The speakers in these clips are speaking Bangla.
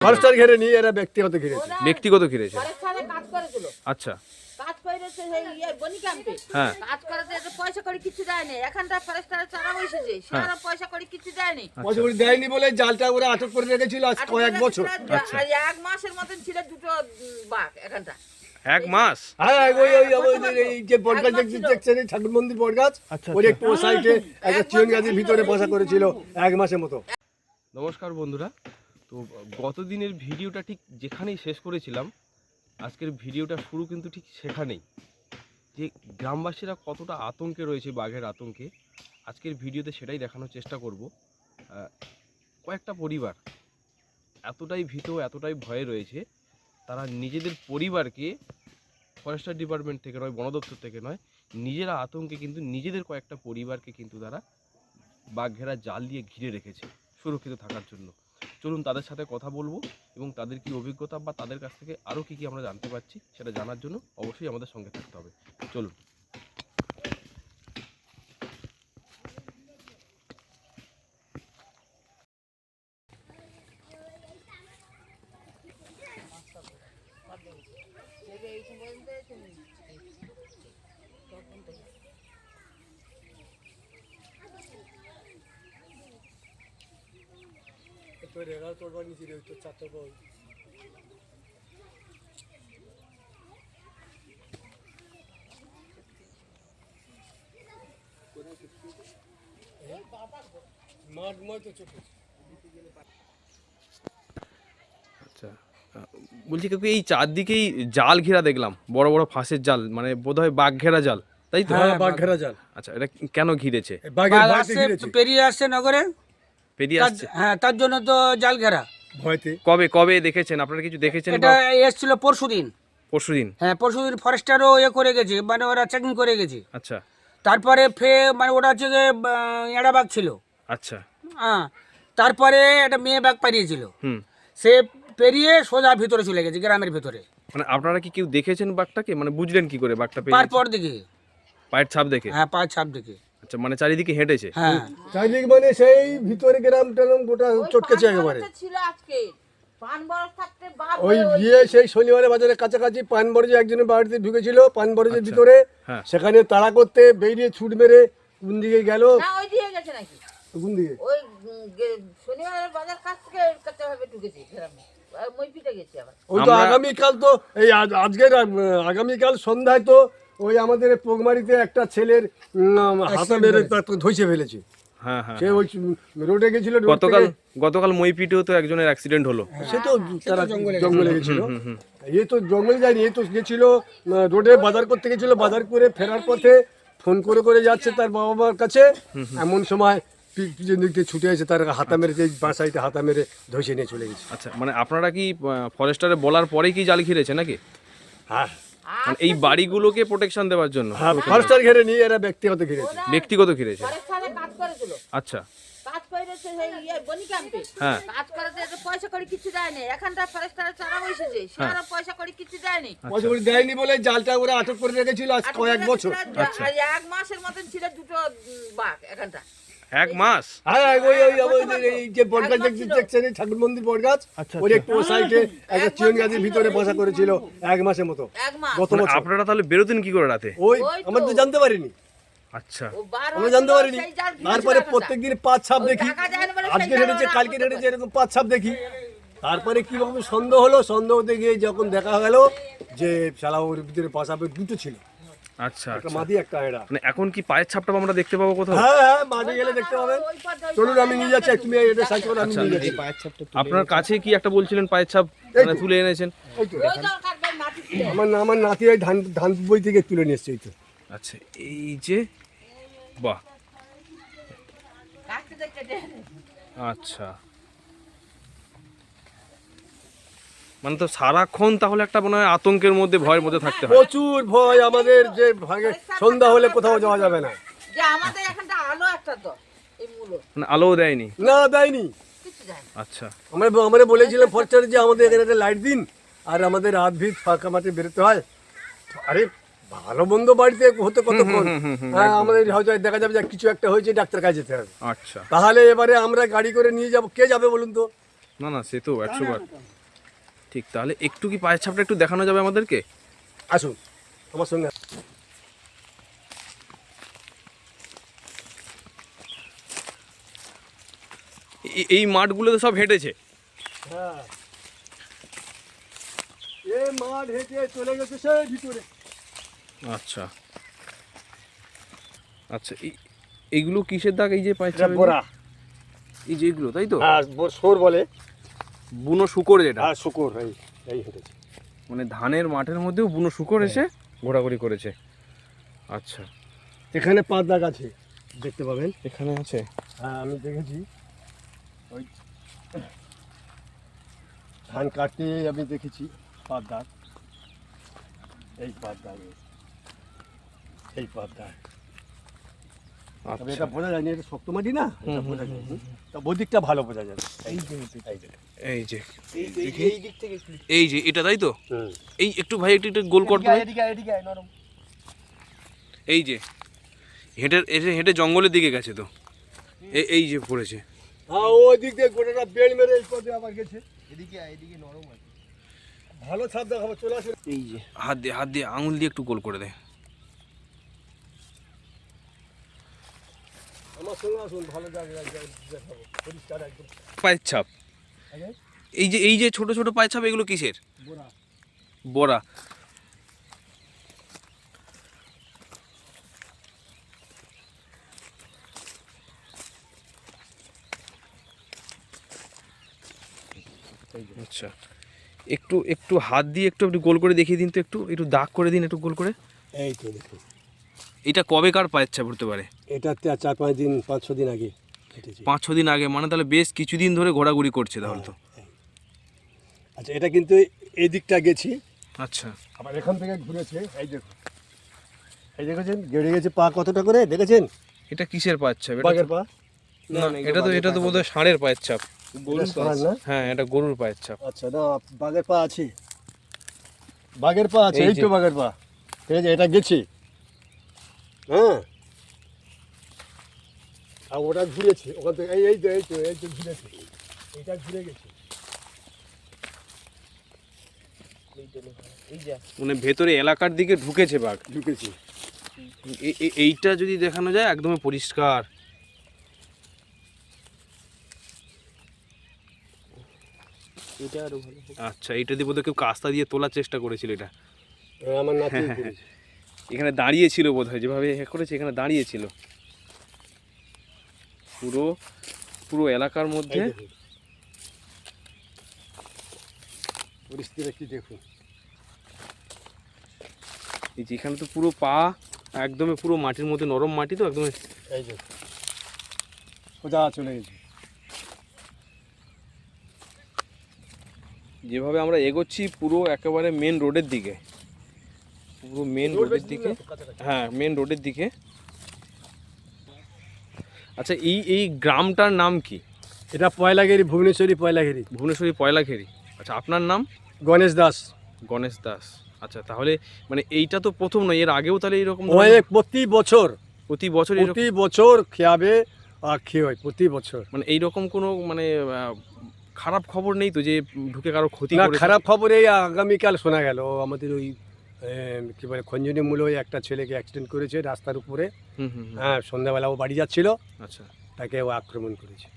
ফরেস্টার ঘেরে নিয়ে এরা ব্যক্তিগত ঘিরেছে। ব্যক্তিগত ঘিরেছে? আচ্ছা। কাজ করেছে সেই ইয়ে বনি ক্যাম্পে হ্যাঁ। কাজ করেছে এটা পয়সা করে কিছু দেয়নি এখানটা ফরেস্টারে চারা বসেছে। সে হ্যাঁ। পয়সা করে কিছু দেয়নি পয়সা করে দেয়নি বলে জালটা ওরা আটক করে রেখেছিল আজ কয়েক বছর। আচ্ছা। আর এক মাসের মতন ছিল দুটো বাঘ এখানটা। এক মাস? হ্যাঁ ওই ওই এই যে বটগাছ দেখছেন এই ঠাকুর মন্দির বটগাছ আচ্ছা, একটু সাইডে একটা চিয়ন গাছের ভিতরে বসা করেছিল এক মাসের মতো। নমস্কার বন্ধুরা। তো গত দিনের ভিডিওটা ঠিক যেখানেই শেষ করেছিলাম, আজকের ভিডিওটা শুরু কিন্তু ঠিক সেখানেই। যে গ্রামবাসীরা কতটা আতঙ্কে রয়েছে বাঘের আতঙ্কে, আজকের ভিডিওতে সেটাই দেখানোর চেষ্টা করব। কয়েকটা পরিবার এতটাই ভীত, এতটাই ভয়ে রয়েছে, তারা নিজেদের পরিবারকে ফরেস্টার ডিপার্টমেন্ট থেকে নয়, বন দপ্তর থেকে নয়, নিজেরা আতঙ্কে কিন্তু নিজেদের কয়েকটা পরিবারকে কিন্তু তারা বাঘ ঘেরা জাল দিয়ে ঘিরে রেখেছে, সুরক্ষিত থাকার জন্য। চলুন তাদের সাথে কথা বলব এবং তাদের কি অভিজ্ঞতা বা তাদের কাছ থেকে আরও কী কী আমরা জানতে পারছি সেটা জানার জন্য অবশ্যই আমাদের সঙ্গে থাকতে হবে। চলুন। আচ্ছা বলছি কাকু এই চারদিকেই জাল ঘেরা দেখলাম বড় বড় ফাঁসের জাল মানে বোধহয় বাঘ ঘেরা জাল তাই তো? হ্যাঁ বাঘ ঘেরা জাল। আচ্ছা এটা কেন ঘিরেছে? পেরিয়ে আসছে নগরে পেরিয়ে তার- আসছে? হ্যাঁ তার জন্য তো জাল ঘেরা। ভয়তে? কবে কবে দেখেছেন? আপনারা কিছু দেখেছেন এটা এসছিল পরশুদিন পরশুদিন হ্যাঁ পরশুদিন ফরেস্টারও ইয়ে করে গেছে মানে ওরা চেকিং করে গেছে। আচ্ছা। তারপরে ফে মানে ওটা হচ্ছে যে এড়া বাঘ ছিল। আচ্ছা। হ্যাঁ তারপরে একটা মেয়ে বাঘ পারিয়েছিল হুম। সে পেরিয়ে সোজা ভিতরে চলে গেছে গ্রামের ভিতরে। মানে আপনারা কি কেউ দেখেছেন বাঘটাকে? মানে বুঝলেন কি করে বাঘটা পার পেয়ে পর দিকে। পায়ের ছাপ দেখে? হ্যাঁ পায়ের ছাপ দিকে আচ্ছা মানে চারিদিকে হেঁটেছে। হ্যাঁ। চারিদিক মানে সেই ভিতরে গ্রাম টাম গোটা চটকেছে একেবারে। ছিল আজকে। ওই গিয়ে সেই শনিবারে বাজারের কাছাকাছি পান বরজে একজনের বাড়িতে ঢুকেছিল পান বরজের ভিতরে। হ্যাঁ। সেখানে তাড়া করতে বেরিয়ে ছুট মেরে কোন দিকে গেল? ওই দিয়ে গেছে নাকি? কোন দিকে? ওই শনিবারের বাজার কাছ থেকে কাছে ভাবে ঢুকেছে গ্রামে। আর মইপিটে গেছে আবার। ওই তো আগামীকাল তো এই আজ- আজকের আগামীকাল সন্ধ্যায় তো ওই আমাদের পোগমারিতে একটা ছেলের হাতে মেরে ধইছে ফেলেছে। হ্যাঁ হ্যাঁ সে ওই রোডে গেছিল গতকাল গতকাল মইপিটেও তো একজনের অ্যাক্সিডেন্ট হলো। সে তো তারা জঙ্গলে গেছিল। এ তো জঙ্গলে যায়নি এ তো গেছিল রোডে বাজার করতে গেছিল বাজার করে ফেরার পথে ফোন করে করে যাচ্ছে তার বাবা মার কাছে এমন সময় পিছন দিক থেকে ছুটে এসে তার হাতা মেরে বাসাইতে হাতা মেরে ধসে নিয়ে চলে গেছে। আচ্ছা মানে আপনারা কি ফরেস্টারে বলার পরেই কি জাল ঘিরেছে নাকি? হ্যাঁ মানে এই বাড়িগুলোকে প্রোটেকশন দেওয়ার জন্য। হ্যাঁ ফরেস্টার ঘেরে নিয়ে এরা ব্যক্তিগত ঘিরেছে ব্যক্তিগত ঘিরেছে কাজ করেছিল। আচ্ছা। কাজ করেছে সেই ইয়ে বনি ক্যাম্পে হ্যাঁ। কাজ করেছে পয়সা করে কিছু দেয়নি। এখানটা ফরেস্টারে চারা বসেছে সে হ্যাঁ। পয়সা করে কিছু দেয়নি। পয়সা করে দেয়নি বলে জালটা ওরা আটক করে রেখেছিল আজ কয়েক বছর। আচ্ছা। এক মাসের মতন ছিল দুটো বাঘ এখানটা। এক মাস। হ্যাঁ ওই ওই এই যে বটগাছ দেখছেন- দেখছেন এই ঠাকুর মন্দির বটগাছ? ওর একটু ও সাইডে একটা চিয়ন গাছের ভিতরে বসা করেছিল এক মাসের মতো। গত মানে বছর। আপনারা তাহলে বেরোতেন কি করে রাতে? ওই ওই তো। আমরা তো জানতে পারিনি। আচ্ছা। আমরা জানতে পারিনি। তারপরে। প্রত্যেকদিন পাঁচ ছাপ দেখি। আজকে হেঁটেছে কালকে হেঁটেছে এরকম পাঁচ ছাপ দেখি। তারপরে কীভাবে সন্দেহ হলো? সন্দেহ হতে গিয়ে যখন দেখা গেল যে শালা ওর ভিতরে পাশাপে দুটো ছিল। আচ্ছা একটা আচ্ছা। মাদি একটা এরা মানে এখন কি পায়ের ছাপটা আমরা দেখতে পাবো কোথাও? হ্যাঁ হ্যাঁ মাঠে গেলে দেখতে পাবেন চলুন আমি নিয়ে যাচ্ছি তুমি এটা সাইজ করে আমি নিয়ে যাচ্ছি। আপনার কাছে কি একটা বলছিলেন পায়ের ছাপ মানে তুলে এনেছেন। আমার না আমার নাতি ওই ধান ধান বই থেকে তুলে নিয়ে এসছে এই তো। আচ্ছা এই যে বাহ। আচ্ছা। মানে তো সারাক্ষণ তাহলে একটা মনে হয় আতঙ্কের মধ্যে ভয়ের মধ্যে থাকতে হয়। প্রচুর ভয় আমাদের যে ভাগে সন্ধ্যা হলে কোথাও যাওয়া যাবে না। যে আমাদের এখানটা আলো একটা তো এই মূলো। মানে আলোও দেয়নি? না দেয়নি। আচ্ছা। আমরা আমরা বলেছিলাম ফরচার যে আমাদের এখানে একটা লাইট দিন আর আমাদের রাত ভিত ফাঁকা মাঠে বেরোতে হয়। আরে ভালো মন্দ বাড়িতে হতে কতক্ষণ? হ্যাঁ আমাদের হয়তো দেখা যাবে যে কিছু একটা হয়েছে ডাক্তার কাছে যেতে হবে। আচ্ছা। তাহলে এবারে আমরা গাড়ি করে নিয়ে যাব। কে যাবে বলুন তো? না না সে তো একশো বার। ঠিক তাহলে একটু কি পায়ের ছাপটা একটু দেখানো যাবে আমাদেরকে? আসুন আমার সঙ্গে এই মাঠগুলোতে সব হেঁটেছে? হ্যাঁ। এ মাঠ হেঁটে চলে গেছে সেই ভিতরে। আচ্ছা। আচ্ছা এই এইগুলো কিসের দাগ এই যে পায়ের ছাপ এই যে? এগুলো তাই তো? হ্যাঁ সোর বলে। বুনো শুকর যেটা। হ্যাঁ শুকুর এই এই হেঁটেছে মানে ধানের মাঠের মধ্যেও বুনো শুকর এসে ঘোরাঘুরি করেছে। আচ্ছা। এখানে পাঁচ দাগ আছে দেখতে পাবেন। এখানে আছে? হ্যাঁ আমি দেখেছি। ওই ধান কাটতে আমি দেখেছি পাঁচ দাগ এই পাঁচ দাগ এই পাঁচ দাগ তবে আচ্ছা। এটা বোঝা যায়নি এটা শক্ত মাটি না? এটা বোঝা যায়নি। তা বদিকটা ভালো বোঝা যাবে এই যে এই যে এই দিক থেকে এই যে এটা তাই তো? এই একটু ভাই একটু একটু গোল করতে ভাই। এদিকে এদিকে আয়, নরম। এই যে। হেঁটে হেঁটে হেঁটে জঙ্গলের দিকে গেছে তো। এই এই যে পড়েছে। হ্যাঁ ওই দিক দিয়ে গোটাটা বেল মেরে এই পথে আবার গেছে। এদিকে এদিকে নরম আছে। ভালো ছাদ দেখাবো চলে আসে। এই যে। হাত দিয়ে হাত দিয়ে আঙুল দিয়ে একটু গোল করে দেয় আমার সঙ্গে আসুন ভালো জায়গা দেখাবো। পরিষ্কার একদম। পায়ের ছাপ? এই যে এই যে ছোট ছোট পায়ের ছাপ এগুলো কিসের? বোরা। বড়া আচ্ছা। একটু একটু হাত দিয়ে একটু একটু গোল করে দেখিয়ে দিন তো একটু। একটু দাগ করে দিন একটু গোল করে। এই তো দেখুন। এটা কবে কার পায়ের ছাপ হতে পারে? এটা তে- চার পাঁচ দিন পাঁচ ছ দিন আগে পাঁচ ছ দিন আগে মানে তাহলে বেশ কিছুদিন ধরে ঘোরাঘুরি করছে তাহলে তো। আচ্ছা এটা কিন্তু এই দিকটা গেছি। আচ্ছা। আবার এখান থেকে ঘুরেছে এই দেখুন। এই দেখেছেন? গেড়ে গেছে পা কতটা করে দেখেছেন? এটা কিসের পায়ের ছাপ? এটা বাঘের পা? না এটা তো এটা তো বোধহয় ষাঁড়ের পায়ের ছাপ। হ্যাঁ এটা গরুর পায়ের ছাপ। আচ্ছা না বাঘের পা আছে। বাঘের পা আছে এই তো বাঘের পা। ঠিক আছে এটা গেছি। হ্যাঁ। আর ওটা ঘুরেছে ওখান থেকে এই এই তো এই তো এই তো ঘুরেছে। এটা ঘুরে গেছে। মানে ভেতরে এলাকার দিকে ঢুকেছে বাঘ। ঢুকেছে। এইটা যদি দেখানো যায় একদমই পরিষ্কার। আচ্ছা এটা দিয়ে বোধহয় কেউ কাস্তা দিয়ে তোলার চেষ্টা করেছিল এটা। হ্যাঁ, আমার নাতি ঘুরেছে এখানে দাঁড়িয়েছিল বোধ হয় যেভাবে এ করেছে এখানে দাঁড়িয়েছিল। পুরো পুরো এলাকার মধ্যে। দেখুন। পরিস্থিতিটা কি দেখুন? এই যে এখানে তো পুরো পা একদমই পুরো মাটির মধ্যে নরম মাটি তো একদম এই চলে গেছে। যেভাবে আমরা এগোচ্ছি পুরো একেবারে মেন রোডের দিকে। পুরো মেন রোডের দিকে। হ্যাঁ মেন রোডের দিকে। আচ্ছা এই এই গ্রামটার নাম কি? এটা পয়লাগেরি ভুবনেশ্বরী পয়লাগেরি। ভুবনেশ্বরী পয়লাঘেরি আচ্ছা আপনার নাম? গণেশ দাস। গণেশ দাস। আচ্ছা তাহলে মানে এইটা তো প্রথম নয় এর আগেও তাহলে এরকম অনেক প্রতি বছর প্রতি বছর প্রতি বছর খেয়াবে আর খেয়ে হয় প্রতি বছর। মানে এইরকম কোনো মানে খারাপ খবর নেই তো যে ঢুকে কারও ক্ষতি খারাপ খবর এই আগামীকাল শোনা গেল আমাদের ওই কি বলে খঞ্জনি মূল ওই একটা ছেলেকে অ্যাক্সিডেন্ট করেছে রাস্তার উপরে। হুম হুম হুম, হ্যাঁ সন্ধ্যাবেলা ও বাড়ি যাচ্ছিল। আচ্ছা। তাকে ও আক্রমণ করেছে।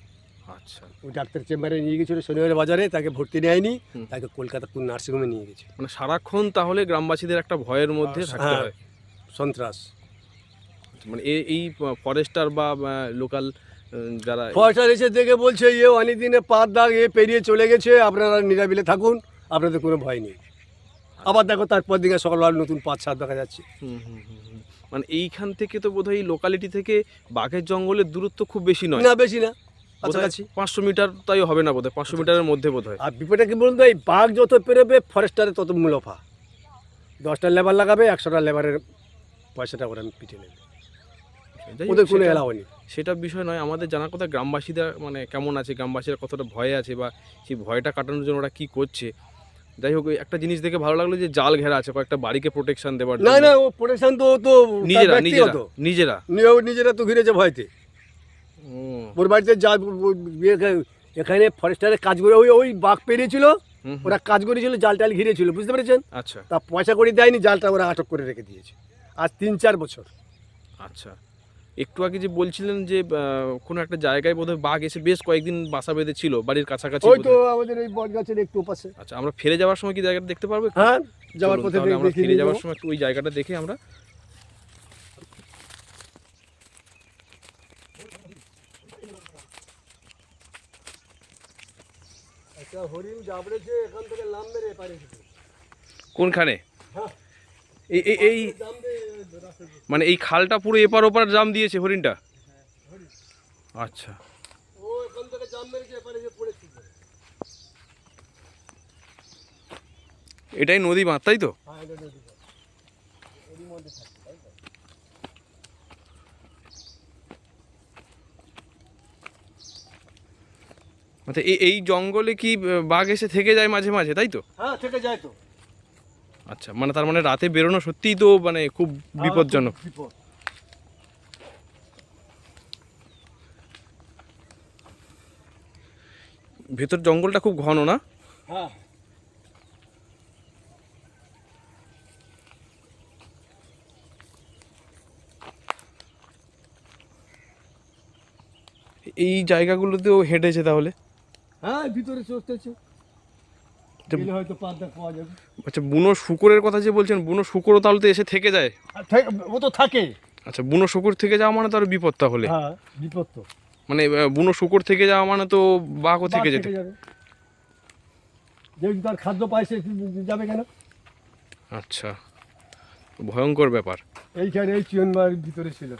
আচ্ছা। ওই ডাক্তার চেম্বারে নিয়ে গেছিল শনিবার বাজারে তাকে ভর্তি নেয়নি। তাকে কলকাতা কোন নার্সিংহোমে নিয়ে গেছে। মানে সারাক্ষণ তাহলে গ্রামবাসীদের একটা ভয়ের মধ্যে থাকতে হ্যাঁ। সন্ত্রাস। মানে এ- এই ফরেস্টার বা লোকাল যারা ফরেস্টার এসে দেখে বলছে ইয়ে অনেক দিনে পাত দাগ এ পেরিয়ে চলে গেছে আপনারা নিরাবিলে থাকুন আপনাদের কোনো ভয় নেই। আবার দেখো তারপর দিকে সকালবেলা নতুন পাঁচ সাত দেখা যাচ্ছে। মানে এইখান থেকে তো বোধহয় এই লোকালিটি থেকে বাঘের জঙ্গলের দূরত্ব খুব বেশি নয়। না বেশি না বোধহয় পাঁচশো মিটার তাই হবে না বোধহয়? পাঁচশো মিটারের মধ্যে বোধ হয় আর বিপদে কি বলুন তো এই বাঘ যত পেরোবে ফরেস্টারে তত মুনাফা। দশটা লেবার লাগাবে একশোটা লেবারের পয়সাটা ওরা পিঠে নেবে। ওদের কোনো এলাও নেই। সেটা বিষয় নয় আমাদের জানার কথা গ্রামবাসীরা মানে কেমন আছে গ্রামবাসীরা কতটা ভয়ে আছে বা সেই ভয়টা কাটানোর জন্য ওরা কী করছে? যাই হোক একটা জিনিস দেখে ভালো লাগল যে জাল ঘেরা আছে কয়েকটা বাড়িকে প্রোটেকশন দেওয়ার না না ও প্রোটেকশন তো তো নিজেরা নিজেরা। নিজেরা। নিজেরা তো ঘিরেছে ভয়তে। ওর বাড়িতে যা ইয়ে এখানে ফরেস্টারের কাজ করে ওই ওই বাঘ পেরিয়েছিল। ওরা কাজ করেছিল জাল টাল ঘিরেছিল বুঝতে পেরেছেন? আচ্ছা। তা পয়সা করে দেয়নি জালটা ওরা আটক করে রেখে দিয়েছে। আজ তিন চার বছর। আচ্ছা। একটু আগে যে বলছিলেন যে কোনো একটা জায়গায় বোধহয় বাঘ এসে বেশ কয়েকদিন বাসা বেঁধে ছিল বাড়ির কাছাকাছি ওই তো আমাদের ওই বট গাছের একটু পাশে আচ্ছা আমরা ফিরে যাওয়ার সময় কি জায়গাটা দেখতে পারব হ্যাঁ যাওয়ার পথে আমরা ফিরে যাওয়ার সময় একটু ওই জায়গাটা দেখে আমরা। হরিণ জাবড়েছে এখান থেকে লাম মেরে পারে কোনখানে? হ্যাঁ। এই এই মানে এই খালটা পুরো এপার ওপার জাম দিয়েছে হরিণটা? আচ্ছা। এটাই নদী বাঁধ, তাই তো? আচ্ছা এই এই জঙ্গলে কি বাঘ এসে থেকে যায় মাঝে মাঝে, তাই তো? হ্যাঁ থেকে যায় তো। আচ্ছা মানে তার মানে রাতে বেরোনো সত্যিই তো মানে খুব বিপজ্জনক। ভেতর জঙ্গলটা খুব ঘন না? হ্যাঁ। এই জায়গাগুলোতেও হেঁটেছে তাহলে? হ্যাঁ ভিতরে চড়তেছে। গেলে হয়তো পাদ্দা পাওয়া যাবে। আচ্ছা বুনো শুকুরের কথা যে বলছেন বুনো শুকুরও তাহলে তো এসে থেকে যায়। ও তো থাকে। আচ্ছা বুনো শুকুর থেকে যাওয়া মানে তো আর বিপদ তাহলে। হ্যাঁ বিপদ তো। মানে বুনো শুকুর থেকে যাওয়া মানে তো বাঘও থেকে যেতে। যাবে। যেহেতু তার খাদ্য পায় সে যাবে কেন? আচ্ছা ভয়ঙ্কর ব্যাপার। এইখানে এই চিয়নবাড়ির ভিতরে ছিল।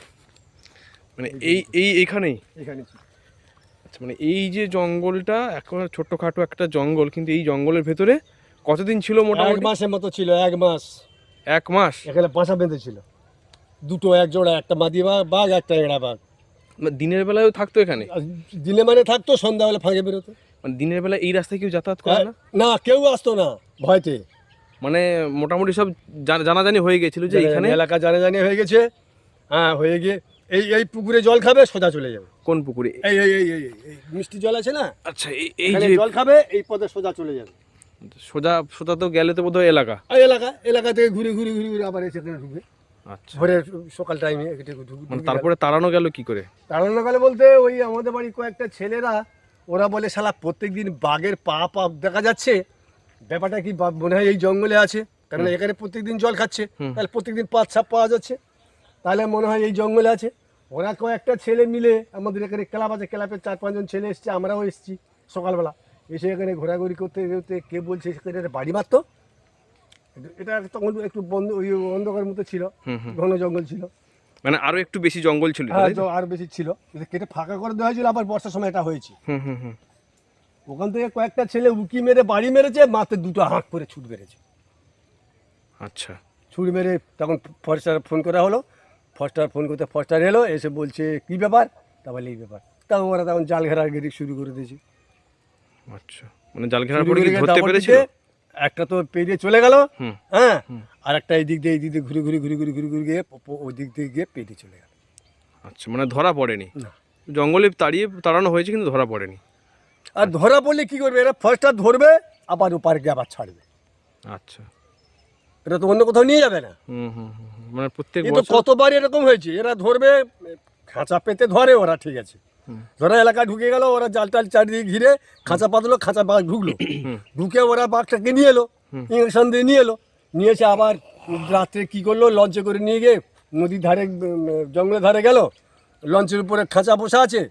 মানে এই এই এইখানেই? এখানে ছিল। আচ্ছা মানে এই যে জঙ্গলটা এখন ছোট্টখাটো একটা জঙ্গল কিন্তু এই জঙ্গলের ভেতরে কতদিন ছিল মোটামুটি? এক মাসের মতো ছিল এক মাস। এক মাস? এখানে বাসা বেঁধেছিল দুটো এক জোড়া একটা মাদি বাঘ বাঘ একটা এড়া বাঘ। মানে দিনের বেলায়ও থাকতো এখানে? দিনে মানে থাকতো সন্ধ্যাবেলা ফাঁকে বেরোতো। মানে দিনের বেলা এই রাস্তায় কেউ যাতায়াত করে না? না কেউ আসতো না ভয়তে। মানে মোটামুটি সব জানা- জানাজানি হয়ে গেছিল যে এখানে এলাকা জানাজানি হয়ে গেছে। হ্যাঁ হয়ে গিয়ে এই এই পুকুরে জল খাবে সোজা চলে যাবে। কোন পুকুরে? এই এই এই এই এই মিষ্টি জল আছে না? আচ্ছা এই এই যে জল খাবে এই পথে সোজা চলে যাবে। সোজা সোজা তো গেলে তো বোধহয় এলাকা। এলাকা এলাকা থেকে ঘুরে ঘুরে ঘুরে ঘুরে আবার এসে ঢুকবে। আচ্ছা। ভোরের সকাল টাইমে মানে তারপরে তাড়ানো গেল কি করে? তাড়ানো গেলে বলতে ওই আমাদের বাড়ি কয়েকটা ছেলেরা ওরা বলে শালা প্রত্যেকদিন বাঘের পা পা দেখা যাচ্ছে। ব্যাপারটা কি মনে হয় এই জঙ্গলে আছে। কারণ এখানে প্রত্যেকদিন জল খাচ্ছে। তাহলে প্রত্যেকদিন পাঁচ ছাপ পাওয়া যাচ্ছে। তাহলে মনে হয় এই জঙ্গলে আছে। ওরা কয়েকটা ছেলে মিলে আমাদের এখানে ক্লাব আছে ক্লাবের চার পাঁচজন ছেলে এসছে আমরাও এসেছি সকালবেলা। এসে এখানে ঘোরাঘুরি করতে করতে কে বলছে সেখানে বাড়ি মারতো। এটা তখন একটু বন্ধ ওই অন্ধকার মতো ছিল ঘন জঙ্গল ছিল। মানে আরও একটু বেশি জঙ্গল ছিল হ্যাঁ আর বেশি ছিল। কেটে ফাঁকা করে দেওয়া হয়েছিল আবার বর্ষার সময় এটা হয়েছে। হুম হুম হুম। ওখান থেকে কয়েকটা ছেলে উকি মেরে বাড়ি মেরেছে মাত্র দুটো হাঁক করে ছুট মেরেছে। আচ্ছা। ছুট মেরে তখন ফরেস্টার ফোন করা হলো ফরেস্টার ফোন করতে ফরেস্টার এলো এসে বলছে কী ব্যাপার? তা বলে এই ব্যাপার। তখন ওরা তখন জাল ঘেরা গেড়ি শুরু করে দিয়েছে। আচ্ছা মানে জাল ঘেরা করে ধরতে দিতে, একটা তো পেরিয়ে চলে গেল হুম। হ্যাঁ। আর একটা এই দিক দিয়ে এই দিক দিয়ে ঘুরে ঘুরে ঘুরে ঘুরে ঘুরে ঘুরে গিয়ে ওই দিক দিয়ে গিয়ে পেরিয়ে চলে গেল। আচ্ছা মানে ধরা পড়েনি? জঙ্গলে তাড়িয়ে তাড়ানো হয়েছে কিন্তু ধরা পড়েনি? আর ধরা পড়লে কি করবে? এরা ফার্স্টার ধরবে আবার ওপারে গিয়ে আবার ছাড়বে। আচ্ছা। এটা তো অন্য কোথাও নিয়ে যাবে না। মানে প্রত্যেক কতবার এরকম হয়েছে এরা ধরবে খাঁচা পেতে ধরে ওরা ঠিক আছে। ধরা এলাকা ঢুকে গেল ওরা জাল টাল চারিদিকে ঘিরে খাঁচা পাতলো খাঁচা বাঘ ঢুকলো। ঢুকে ওরা বাঘটাকে নিয়ে এলো। ইঞ্জেকশন দিয়ে নিয়ে এলো। নিয়ে এসে আবার রাত্রে কি করল লঞ্চে করে নিয়ে গিয়ে নদীর ধারে জঙ্গলের ধারে গেল। লঞ্চের উপরে খাঁচা বসা আছে।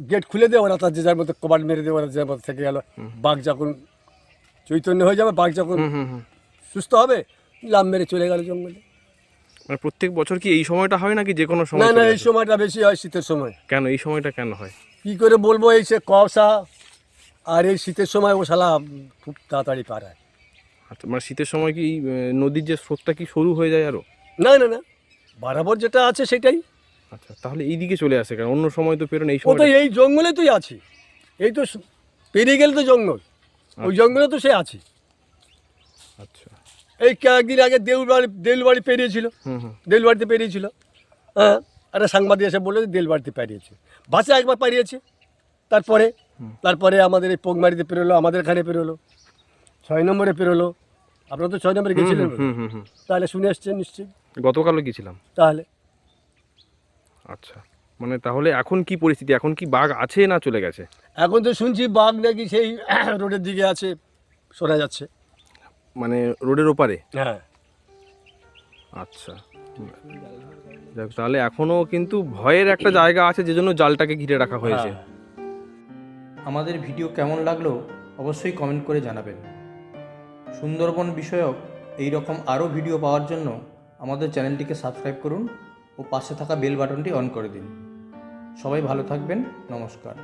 গেট খুলে দিয়ে ওরা তার যে যার মতো কবাট মেরে দিয়ে ওরা যে যার মতো থেকে গেল। বাঘ যখন চৈতন্য হয়ে যাবে বাঘ যখন সুস্থ হবে? লাভ মেরে চলে গেল জঙ্গলে। মানে প্রত্যেক বছর কি এই সময়টা হয় নাকি যে কোনো সময় না চলে এই সময়টা বেশি হয় শীতের সময়। কেন এই সময়টা কেন হয়? কি করে বলব এই সে কষা আর এই শীতের সময় ও শালা খুব তাড়াতাড়ি পারায় আচ্ছা মানে শীতের সময় কি আহ, নদীর যে স্রোতটা কি শুরু হয়ে যায় আরও না না না বরাবর যেটা আছে সেটাই। আচ্ছা তাহলে এই দিকে চলে আসে কেন? অন্য সময় তো পেরোন এই ও তো সময় এই জঙ্গলে তুই আছি। এই তো সু- পেরিয়ে গেলে তো জঙ্গল। ওই জঙ্গলে তো সে আছে। আচ্ছা। এই কয়েকদিন আগে দেউলবাড়ি দেউলবাড়ি পেরিয়েছিল। দেউলবাড়িতে পেরিয়েছিল। হ্যাঁ একটা সাংবাদিক এসে বলল যে দেউলবাড়িতে পেরিয়েছে। বাসে একবার পেরিয়েছে। তারপরে তারপরে আমাদের এই পোকমারিতে পেরোলো আমাদের এখানে পেরোলো। ছয় নম্বরে পেরোলো। আপনারা তো ছয় নম্বরে গেছিলেন? হুম হুম হুম। তাহলে শুনে আসছেন নিশ্চয়ই। গতকালও গেছিলাম। তাহলে। আচ্ছা। মানে তাহলে এখন কি পরিস্থিতি? এখন কি বাঘ আছে না চলে গেছে? এখন তো শুনছি বাঘ নাকি সেই রোডের দিকে আছে শোনা যাচ্ছে। মানে রোডের ওপারে? হ্যাঁ। আচ্ছা। যাক তাহলে এখনও কিন্তু ভয়ের একটা জায়গা আছে যে জন্য জালটাকে ঘিরে রাখা হয়েছে। হ্যাঁ। আমাদের ভিডিও কেমন লাগল অবশ্যই কমেন্ট করে জানাবেন। সুন্দরবন বিষয়ক এই রকম আরও ভিডিও পাওয়ার জন্য আমাদের চ্যানেলটিকে সাবস্ক্রাইব করুন ও পাশে থাকা বেল বাটনটি অন করে দিন। সবাই ভালো থাকবেন নমস্কার।